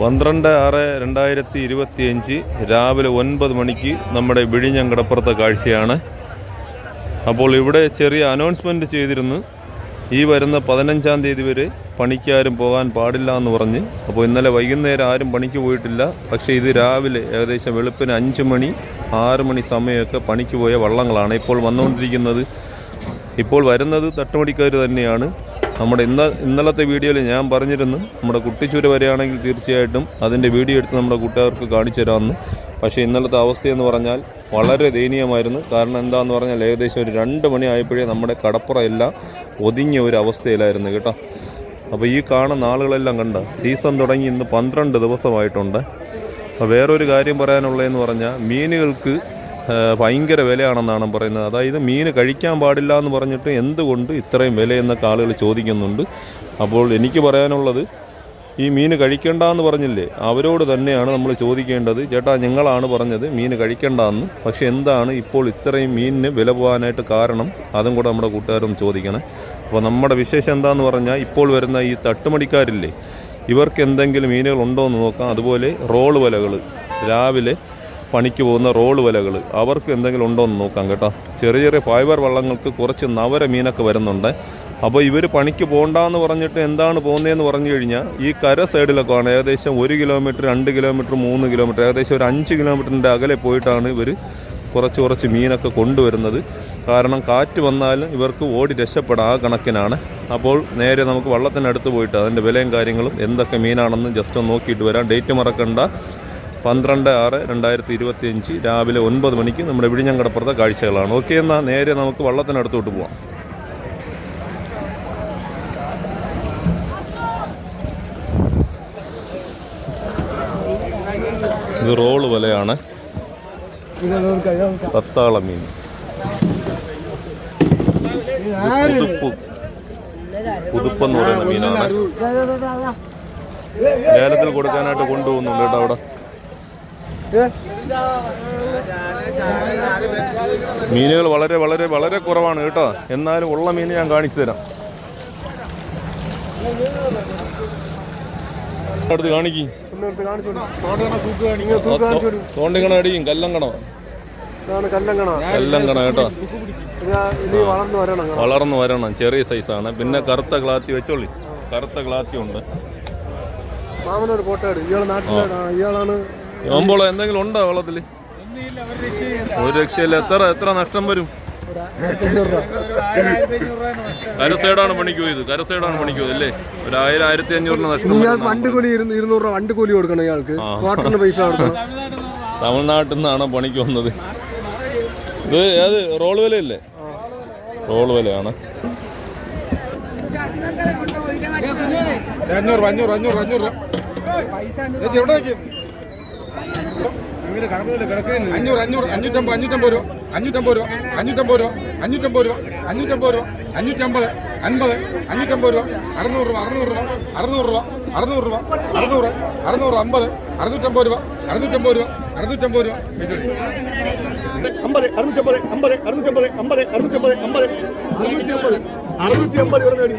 പന്ത്രണ്ട് ആറ് രണ്ടായിരത്തി ഇരുപത്തി അഞ്ച് രാവിലെ ഒൻപത് മണിക്ക് നമ്മുടെ വിഴിഞ്ഞങ്കടപ്പുറത്തെ കാഴ്ചയാണ്. അപ്പോൾ ഇവിടെ ചെറിയ അനൗൺസ്മെന്റ് ചെയ്തിരുന്നു. ഈ വരുന്ന പതിനഞ്ചാം തീയതി വരെ പണിക്കാരും പോകാൻ പാടില്ല എന്ന് പറഞ്ഞ് അപ്പോൾ ഇന്നലെ വൈകുന്നേരം ആരും പണിക്ക് പോയിട്ടില്ല. പക്ഷേ ഇത് രാവിലെ ഏകദേശം വെളുപ്പിന് അഞ്ച് മണി ആറ് മണി സമയമൊക്കെ പണിക്ക് പോയ വള്ളങ്ങളാണ് ഇപ്പോൾ വന്നുകൊണ്ടിരിക്കുന്നത്. ഇപ്പോൾ വരുന്നത് തട്ടുമടിക്കാർ തന്നെയാണ്. നമ്മുടെ ഇന്ന ഇന്നലത്തെ വീഡിയോയിൽ ഞാൻ പറഞ്ഞിരുന്നു നമ്മുടെ കുട്ടിച്ചൂര് വരെയാണെങ്കിൽ തീർച്ചയായിട്ടും അതിന്റെ വീഡിയോ എടുത്ത് നമ്മുടെ കൂട്ടുകാർക്ക് കാണിച്ചു തരാമെന്ന്. പക്ഷേ ഇന്നലത്തെ അവസ്ഥയെന്ന് പറഞ്ഞാൽ വളരെ ദയനീയമായിരുന്നു. കാരണം എന്താണെന്ന് പറഞ്ഞാൽ ഏകദേശം ഒരു രണ്ട് മണി ആയപ്പോഴേ നമ്മുടെ കടപ്പുറയെല്ലാം ഒതുങ്ങിയ ഒരു അവസ്ഥയിലായിരുന്നു കേട്ടോ. അപ്പോൾ ഈ കാണുന്ന ആളുകളെല്ലാം കണ്ട സീസൺ തുടങ്ങി ഇന്ന് പന്ത്രണ്ട് ദിവസമായിട്ടുണ്ട്. അപ്പോൾ വേറൊരു കാര്യം പറയാനുള്ളതെന്ന് പറഞ്ഞാൽ മീനുകൾക്ക് ഭയങ്കര വിലയാണെന്നാണ് പറയുന്നത്. അതായത് മീൻ കഴിക്കാൻ പാടില്ല എന്ന് പറഞ്ഞിട്ട് എന്തുകൊണ്ട് ഇത്രയും വിലയെന്നൊക്കെ ആളുകൾ ചോദിക്കുന്നുണ്ട്. അപ്പോൾ എനിക്ക് പറയാനുള്ളത് ഈ മീൻ കഴിക്കണ്ട എന്ന് പറഞ്ഞില്ലേ അവരോട് തന്നെയാണ് നമ്മൾ ചോദിക്കേണ്ടത്. ചേട്ടാ ഞങ്ങളാണ് പറഞ്ഞത് മീൻ കഴിക്കണ്ടെന്ന്. പക്ഷെ എന്താണ് ഇപ്പോൾ ഇത്രയും മീനിന് വില പോകാനായിട്ട് കാരണം? അതും കൂടെ നമ്മുടെ കൂട്ടുകാരൊന്ന് ചോദിക്കണേ. അപ്പോൾ നമ്മുടെ വിശേഷം എന്താണെന്ന് പറഞ്ഞാൽ ഇപ്പോൾ വരുന്ന ഈ തട്ടുമടിക്കാരില്ലേ ഇവർക്ക് എന്തെങ്കിലും മീനുകൾ ഉണ്ടോ എന്ന് നോക്കാം. അതുപോലെ റോൾ വലകൾ രാവിലെ പണിക്ക് പോകുന്ന റോൾ വലകൾ അവർക്ക് എന്തെങ്കിലും ഉണ്ടോ എന്ന് നോക്കാം കേട്ടോ. ചെറിയ ചെറിയ ഫൈബർ വള്ളങ്ങൾക്ക് കുറച്ച് നവര മീനൊക്കെ വരുന്നുണ്ട്. അപ്പോൾ ഇവർ പണിക്ക് പോകണ്ടെന്ന് പറഞ്ഞിട്ട് എന്താണ് പോകുന്നതെന്ന് പറഞ്ഞു കഴിഞ്ഞാൽ ഈ കര സൈഡിലൊക്കെ ആണ്. ഏകദേശം ഒരു കിലോമീറ്റർ രണ്ട് കിലോമീറ്റർ മൂന്ന് കിലോമീറ്റർ ഏകദേശം ഒരു അഞ്ച് കിലോമീറ്ററിന്റെ അകലെ പോയിട്ടാണ് ഇവർ കുറച്ച് കുറച്ച് മീനൊക്കെ കൊണ്ടുവരുന്നത്. കാരണം കാറ്റ് വന്നാലും ഇവർക്ക് ഓടി രക്ഷപ്പെടാം ആ കണക്കിനാണ്. അപ്പോൾ നേരെ നമുക്ക് വള്ളത്തിനടുത്ത് പോയിട്ട് അതിന്റെ വിലയും കാര്യങ്ങളും എന്തൊക്കെ മീനാണെന്ന് ജസ്റ്റ് ഒന്ന് നോക്കിയിട്ട് വരാം. ഡേറ്റ് മറക്കണ്ട. പന്ത്രണ്ട് ആറ് രണ്ടായിരത്തി ഇരുപത്തി അഞ്ച് രാവിലെ ഒൻപത് മണിക്ക് നമ്മുടെ വിഴിഞ്ഞങ്കടപ്പുറത്തെ കാഴ്ചകളാണ്. ഓക്കെ എന്നാൽ നേരെ നമുക്ക് വള്ളത്തിനടുത്തോട്ട് പോവാം. ഇത് റോൾ വിലയാണ് പത്താള മീൻ പുതുപ്പെന്ന് പറയുന്ന മീനാണ്. ലേലത്തിൽ കൊടുക്കാനായിട്ട് കൊണ്ടുപോകുന്നുണ്ട് കേട്ടോ അവിടെ. മീനുകൾ വളരെ വളരെ വളരെ കുറവാണ് കേട്ടോ. എന്നാലും ഉള്ള മീൻ ഞാൻ കാണിച്ചു തരാം. അടുത്ത് കാണിക്കും. തോണ്ടിക്കണ അടിയും കല്ലങ്കണ. കേട്ടോ. വളർന്നു വരണം ചെറിയ സൈസാണ് പിന്നെ കറുത്ത ക്ലാത്തി വെച്ചോളി. കറുത്ത ക്ലാത്തി ഉണ്ട്. എന്തെങ്കിലും ഉണ്ടോ വെള്ളത്തിൽ ഒരു രക്ഷയില്ല. എത്ര എത്ര നഷ്ടം വരും? കര സൈഡാണ് പണിക്ക് പോയത് കര സൈഡാണ് പണിക്ക് പോയത് അല്ലേ? ഒരു ആയിരം ആയിരത്തി അഞ്ഞൂറിന് നഷ്ടം ഇയാൾക്ക് വണ്ടി കൂലി ഇരുന്നൂറ് രൂപ വണ്ടി കൂലി കൊടുക്കണം ഇയാൾക്ക്. ക്വാർട്ടറിന് പൈസ കൊടുക്കണം. തമിഴ്നാട്ടിൽ നിന്നാണ് പണിക്ക് വന്നത്. ഇത് ഏത് റോൾ വിലയല്ലേ? റോൾ വിലയാണ്. അഞ്ഞൂറ് അഞ്ഞൂറ് അഞ്ഞൂറ് അഞ്ഞൂറ് എവിടെ അഞ്ഞൂറ് അഞ്ഞൂറ് അഞ്ഞൂറ്റമ്പത് അഞ്ഞൂറ്റമ്പത് രൂപ. അഞ്ഞൂറ്റമ്പത് രൂപ അഞ്ഞൂറ്റമ്പത് രൂപ അഞ്ഞൂറ്റമ്പത് രൂപ അഞ്ഞൂറ്റമ്പത് രൂപ അഞ്ഞൂറ്റമ്പത് അൻപത് അഞ്ഞൂറ്റമ്പത് രൂപ അറുന്നൂറ് രൂപ അറുന്നൂറ് രൂപ അറുന്നൂറ് രൂപ അറുന്നൂറ് രൂപ അറുന്നൂറ് അറുന്നൂറ് അമ്പത് അറുന്നൂറ്റമ്പത് രൂപ അറുന്നൂറ്റമ്പത് രൂപ അറുന്നൂറ്റമ്പത് രൂപ. അമ്പത് അറുന്നൂറ്റമ്പത് അമ്പത് അറുന്നൂറ്റമ്പത് അമ്പത് അറുന്നൂറ്റമ്പത് അമ്പത് അറുന്നൂറ്റമ്പത് അറുന്നൂറ്റമ്പത് ഇവിടെ നേടി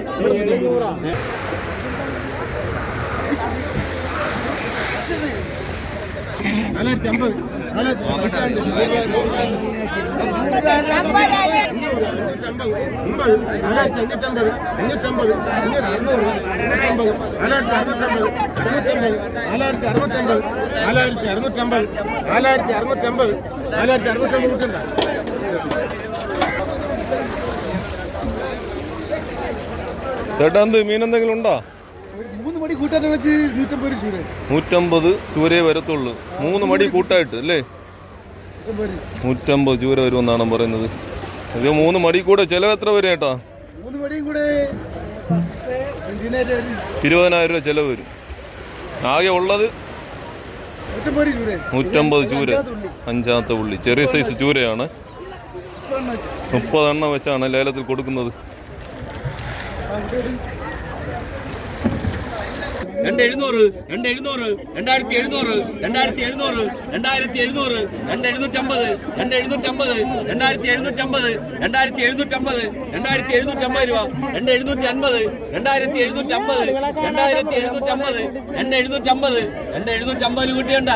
നാലായിരത്തി അമ്പത്. ചേട്ടാ എന്ത് മീൻ എന്തെങ്കിലും ഉണ്ടോ മൂന്ന് മണി കൂട്ടാൻ വെച്ച് നൂറ്റമ്പത് ചൂരെ. വരത്തുള്ളു. മൂന്ന് മടി കൂട്ടായിട്ട് അല്ലേ? നൂറ്റമ്പത് ചൂര. വരുമെന്നാണ് പറയുന്നത്. ഇത് മൂന്ന് മടി കൂടെ ചിലവ് എത്ര വരും ഏട്ടാ? ഇരുപതിനായിരം രൂപ ചിലവ് വരും. ആകെ ഉള്ളത് നൂറ്റമ്പത് ചൂര. അഞ്ചാമത്തെ ഉള്ളി. ചെറിയ സൈസ് ചൂരയാണ്. മുപ്പതെണ്ണം വെച്ചാണ് ലേലത്തിൽ കൊടുക്കുന്നത്. രണ്ട് എഴുന്നൂറ് രണ്ട് എഴുന്നൂറ് രണ്ടായിരത്തി എഴുന്നൂറ് രണ്ടായിരത്തി എഴുന്നൂറ് രണ്ടായിരത്തി എഴുന്നൂറ് രണ്ട് എഴുന്നൂറ്റമ്പത് രണ്ട് എഴുന്നൂറ്റമ്പത് രണ്ടായിരത്തി എഴുന്നൂറ്റമ്പത് രണ്ടായിരത്തി എഴുന്നൂറ്റമ്പത് രണ്ടായിരത്തി എഴുന്നൂറ്റമ്പത് രൂപ രണ്ട് എഴുന്നൂറ്റി അൻപത് രണ്ടായിരത്തി എഴുന്നൂറ്റമ്പത് രണ്ടായിരത്തി എഴുന്നൂറ്റമ്പത് രണ്ട് എഴുന്നൂറ്റമ്പത് രണ്ട് എഴുന്നൂറ്റമ്പത് കൂട്ടിയണ്ട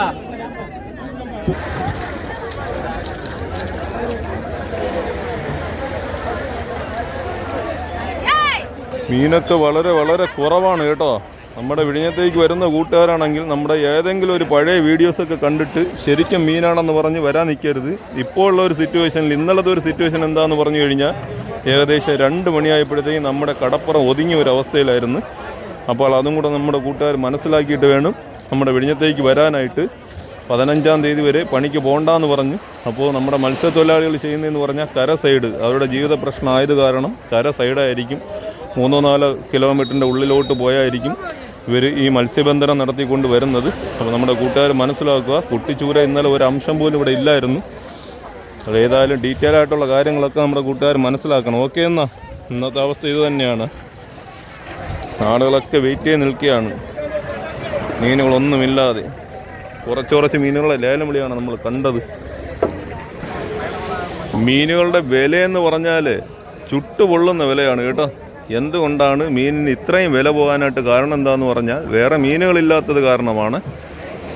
മീനൊക്കെ വളരെ വളരെ കുറവാണ് കേട്ടോ. നമ്മുടെ വിഴിഞ്ഞത്തേക്ക് വരുന്ന കൂട്ടുകാരാണെങ്കിൽ നമ്മുടെ ഏതെങ്കിലും ഒരു പഴയ വീഡിയോസൊക്കെ കണ്ടിട്ട് ശരിക്കും മീനാണെന്ന് പറഞ്ഞ് വരാൻ നിൽക്കരുത്. ഇപ്പോൾ ഉള്ള ഒരു സിറ്റുവേഷനിൽ ഇന്നലത്തെ ഒരു സിറ്റുവേഷൻ എന്താണെന്ന് പറഞ്ഞു കഴിഞ്ഞാൽ ഏകദേശം രണ്ട് മണിയായപ്പോഴത്തേക്കും നമ്മുടെ കടപ്പുറം ഒതുങ്ങിയ ഒരു അവസ്ഥയിലായിരുന്നു. അപ്പോൾ അതും കൂടെ നമ്മുടെ കൂട്ടുകാർ മനസ്സിലാക്കിയിട്ട് വേണം നമ്മുടെ വിഴിഞ്ഞത്തേക്ക് വരാനായിട്ട്. പതിനഞ്ചാം തീയതി വരെ പണിക്ക് പോകണ്ടെന്ന് പറഞ്ഞു. അപ്പോൾ നമ്മുടെ മത്സ്യത്തൊഴിലാളികൾ ചെയ്യുന്നതെന്ന് പറഞ്ഞാൽ കര സൈഡ്. അവരുടെ ജീവിത പ്രശ്നമായത് കാരണം കര സൈഡായിരിക്കും. മൂന്നോ നാലോ കിലോമീറ്ററിന്റെ ഉള്ളിലോട്ട് പോയായിരിക്കും. ഇവർ ഈ മത്സ്യബന്ധനം നടത്തിക്കൊണ്ട് വരുന്നത്. അപ്പോൾ നമ്മുടെ കൂട്ടുകാർ മനസ്സിലാക്കുക കുട്ടിച്ചൂര ഇന്നലെ ഒരു അംശം പോലും ഇവിടെ ഇല്ലായിരുന്നു. അത് ഏതായാലും ഡീറ്റെയിൽ ആയിട്ടുള്ള കാര്യങ്ങളൊക്കെ നമ്മുടെ കൂട്ടുകാർ മനസ്സിലാക്കണം. ഓക്കെ എന്നാ? ഇന്നത്തെ അവസ്ഥ ഇത് തന്നെയാണ്. ആളുകളൊക്കെ വെയിറ്റ് ചെയ്ത് നിൽക്കുകയാണ്. മീനുകളൊന്നുമില്ലാതെ. കുറച്ച് കുറച്ച് മീനുകളെ ലേലം വിളിയാണ് നമ്മൾ കണ്ടത്. മീനുകളുടെ വിലയെന്ന് പറഞ്ഞാൽ ചുട്ടുപൊള്ളുന്ന വിലയാണ് കേട്ടോ. എന്തുകൊണ്ടാണ് മീനിന് ഇത്രയും വില പോകാനായിട്ട് കാരണം എന്താണെന്ന് പറഞ്ഞാൽ വേറെ മീനുകളില്ലാത്തത് കാരണമാണ്.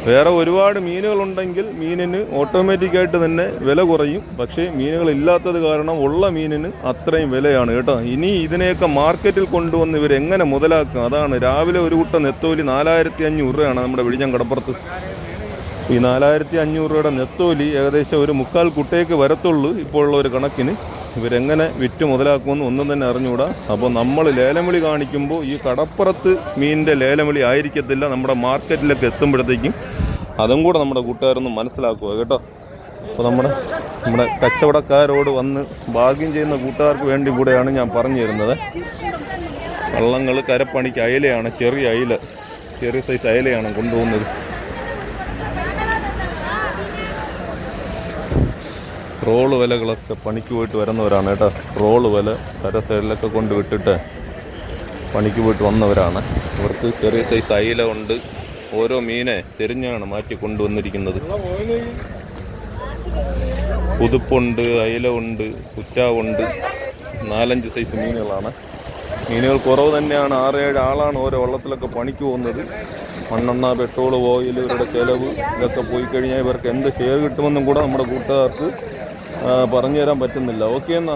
വേറെ ഒരുപാട് മീനുകളുണ്ടെങ്കിൽ മീനിന് ഓട്ടോമാറ്റിക്കായിട്ട് തന്നെ വില കുറയും. പക്ഷേ മീനുകളില്ലാത്തത് കാരണം ഉള്ള മീനിന് അത്രയും വിലയാണ് കേട്ടോ. ഇനി ഇതിനെയൊക്കെ മാർക്കറ്റിൽ കൊണ്ടുവന്ന് ഇവർ എങ്ങനെ മുതലാക്കും അതാണ് രാവിലെ ഒരു കൂട്ടം നെത്തോലി നാലായിരത്തി അഞ്ഞൂറ് രൂപയാണ് നമ്മുടെ വിഴിഞ്ഞം കടപ്പുറത്ത്. ഈ നാലായിരത്തി അഞ്ഞൂറ് രൂപയുടെ നെത്തോലി ഏകദേശം ഒരു മുക്കാൽ കുട്ടയ്ക്ക് വരത്തുള്ളൂ ഇപ്പോഴുള്ള ഒരു കണക്കിന്. ഇവരെങ്ങനെ വിറ്റ് മുതലാക്കുമെന്ന് ഒന്നും തന്നെ അറിഞ്ഞുകൂടാ. അപ്പോൾ നമ്മൾ ലേലം വിളി കാണിക്കുമ്പോൾ ഈ കടപ്പുറത്ത് മീനിന്റെ ലേലം വിളി ആയിരിക്കത്തില്ല നമ്മുടെ മാർക്കറ്റിലൊക്കെ എത്തുമ്പോഴത്തേക്കും അതും കൂടെ നമ്മുടെ കൂട്ടുകാരൊന്ന് മനസ്സിലാക്കുക കേട്ടോ. അപ്പോൾ നമ്മുടെ നമ്മുടെ കച്ചവടക്കാരോട് വന്ന് ഭാഗ്യം ചെയ്യുന്ന കൂട്ടുകാർക്ക് വേണ്ടി കൂടെയാണ് ഞാൻ പറഞ്ഞു തരുന്നത്. വള്ളങ്ങൾ കരപ്പണിക്ക് അയലയാണ് ചെറിയ അയല ചെറിയ സൈസ് അയലയാണ് കൊണ്ടുപോകുന്നത്. റോൾ വിലകളൊക്കെ പണിക്ക് പോയിട്ട് വരുന്നവരാണ് കേട്ടോ. റോൾ വില കര സൈഡിലൊക്കെ കൊണ്ട് വിട്ടിട്ട് പണിക്ക് പോയിട്ട് വന്നവരാണ്. ഇവർക്ക് ചെറിയ സൈസ് അയില ഉണ്ട്. ഓരോ മീനെ തിരിഞ്ഞാണ് മാറ്റി കൊണ്ടുവന്നിരിക്കുന്നത്. പുതുപ്പുണ്ട് അയില ഉണ്ട് കുറ്റാവുണ്ട്. നാലഞ്ച് സൈസ് മീനുകളാണ്. മീനുകൾ കുറവ് തന്നെയാണ്. ആറേഴ് ആളാണ് ഓരോ വള്ളത്തിലൊക്കെ പണിക്ക് പോകുന്നത്. മണ്ണെണ്ണ പെട്രോൾ ഓയിൽ ഇവരുടെ ചിലവ് ഇതൊക്കെ പോയി കഴിഞ്ഞാൽ ഇവർക്ക് എന്ത് ഷെയർ കിട്ടുമെന്നും കൂടെ നമ്മുടെ കൂട്ടുകാർക്ക് പറഞ്ഞു തരാൻ പറ്റുന്നില്ല. ഓക്കെ എന്നാ.